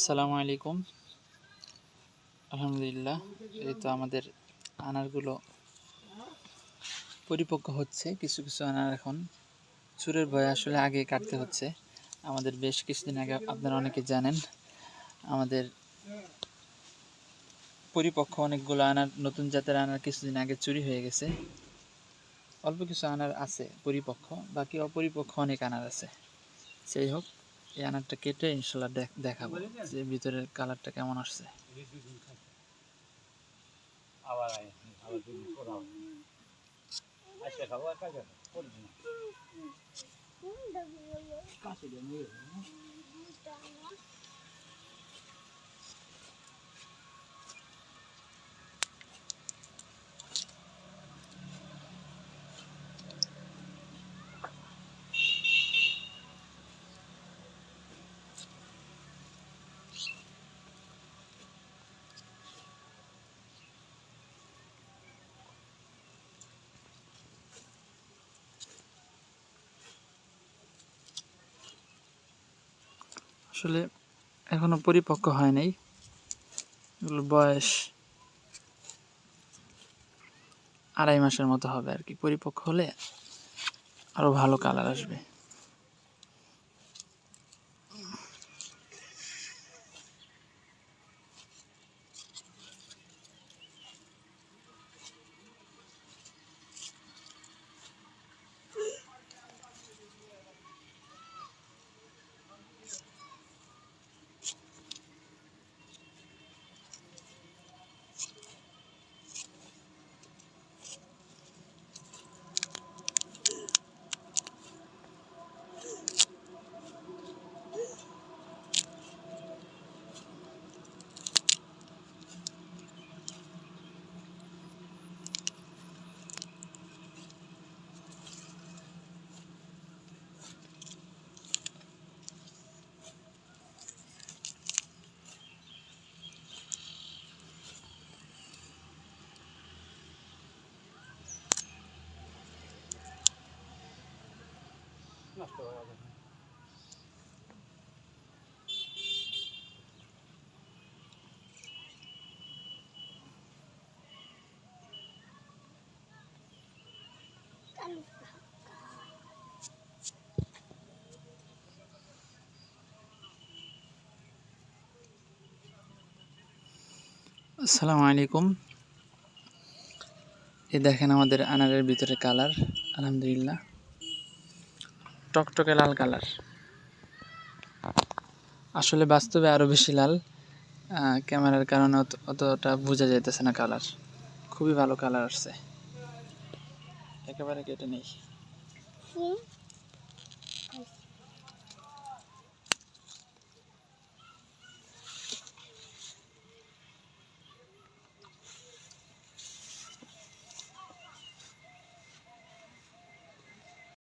আসসালামু আলাইকুম। আলহামদুলিল্লাহ, এই তো আমাদের আনারগুলো পরিপক্ক হচ্ছে, কিছু কিছু আনার এখন। চুরের ভয়ে আসলে আগে কাটতে হচ্ছে। আমাদের বেশ কিছুদিন আগে আপনারা অনেকে জানেন, আমাদের পরিপক্ক অনেকগুলো আনার, নতুন জাতের আনার কিছুদিন আগে চুরি হয়ে গেছে। অল্প কিছু আনার আছে পরিপক্ক, বাকি অপরিপক্ক অনেক আনার আছে। সেই হোক এই আনারটা কেটে ইনশাল্লাহ দেখ- দেখাবো যে ভিতরের কালারটা কেমন আসছে। আবার আসলে এখনও পরিপক্ক হয় নাই। এগুলো বয়স আড়াই মাসের মতো হবে আর কি। পরিপক্ক হলে আরও ভালো কালার আসবে। নষ্ট হয়ে যাবে। আসসালামু আলাইকুম এই দেখেন আমাদের আনারের ভিতরে কালার আলহামদুলিল্লাহ টকটকে লাল কালার। আসলে বাস্তবে আরও বেশি লাল ক্যামেরার কারণে অত- অতটা বোঝা যাইতেছে না কালার। খুবই ভালো কালার আসছে। একেবারে কেটে নেই।